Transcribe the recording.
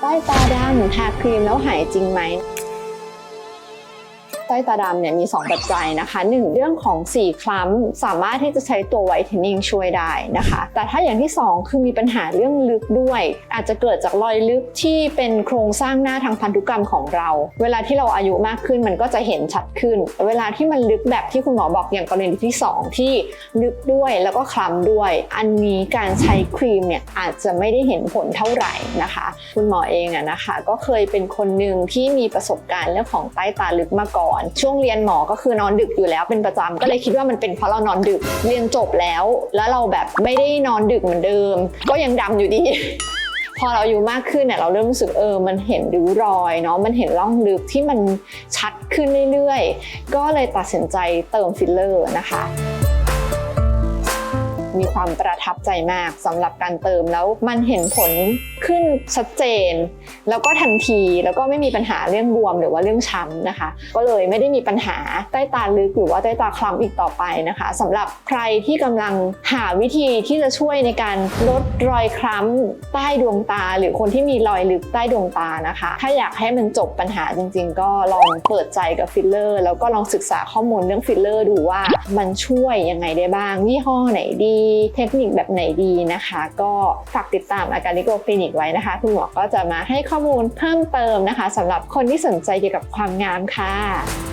ใต้ตาดำทาครีมแล้วหายจริงไหม ต้ตาดำเนี่ยมี 2 ปัจจัยนะคะ 1 เรื่องของสีคล้ำสามารถที่จะใช้ตัวไวท์เทนนิ่งช่วยได้นะคะ แต่ถ้าอย่างที่ 2 คือมีปัญหาเรื่องลึกด้วย อาจจะเกิดจากรอยลึกที่เป็นโครงสร้างหน้าทางพันธุกรรมของเรา เวลาที่เราอายุมากขึ้นมันก็จะเห็นชัดขึ้น เวลาที่มันลึกแบบที่คุณหมอบอกอย่างกรณีที่ 2 ที่ลึกด้วยแล้วก็คล้ำด้วย อันนี้การใช้ครีมเนี่ยอาจจะไม่ได้เห็นผลเท่าไหร่นะคะ คุณหมอเองอะนะคะ ก็เคยเป็นคนหนึ่งที่มีประสบการณ์เรื่องของใต้ตาลึกมาก่อนช่วงเรียนหมอก็คือนอนดึกอยู่แล้วเป็นประจำก็เลยคิดว่ามันเป็นเพราะเรานอนดึกเรียนจบแล้ว แล้วเราแบบไม่ได้นอนดึกเหมือนเดิม ก็ยังดำอยู่ดี พอเราอายุมากขึ้นเนี่ยเราเริ่มรู้สึกเออมันเห็นริ้วรอยเนาะมันเห็นร่องลึกที่มันชัดขึ้นเรื่อยๆ ก็เลยตัดสินใจเติมฟิลเลอร์นะคะ มีความประทับใจมากสำหรับการเติมแล้วมันเห็นผลขึ้นชัดเจน แล้วก็ทันทีแล้วก็ไม่มีปัญหาเรื่องบวมหรือว่าเรื่องช้ำนะคะ ก็เลยไม่ได้มีปัญหาใต้ตาลึกหรือว่าใต้ตาคล้ำอีกต่อไปนะคะสำหรับใครที่กำลังหาวิธีที่จะช่วยในการลดรอยคล้ำใต้ดวงตา หรือคนที่มีรอยลึกใต้ดวงตานะคะ ถ้าอยากให้มันจบปัญหาจริง ๆ ก็ลองเปิดใจกับฟิลเลอร์แล้วก็ลองศึกษาข้อมูลเรื่องฟิลเลอร์ดูว่ามันช่วยยังไงได้บ้างยี่ห้อไหนดีเทคนิคแบบไหนดีนะคะ ก็ฝากติดตามอาการนิโกคลินิกไว้นะคะ คุณหมอก็จะมาให้ข้อมูลเพิ่มเติมนะคะสำหรับคนที่สนใจเกี่ยวกับความงามค่ะ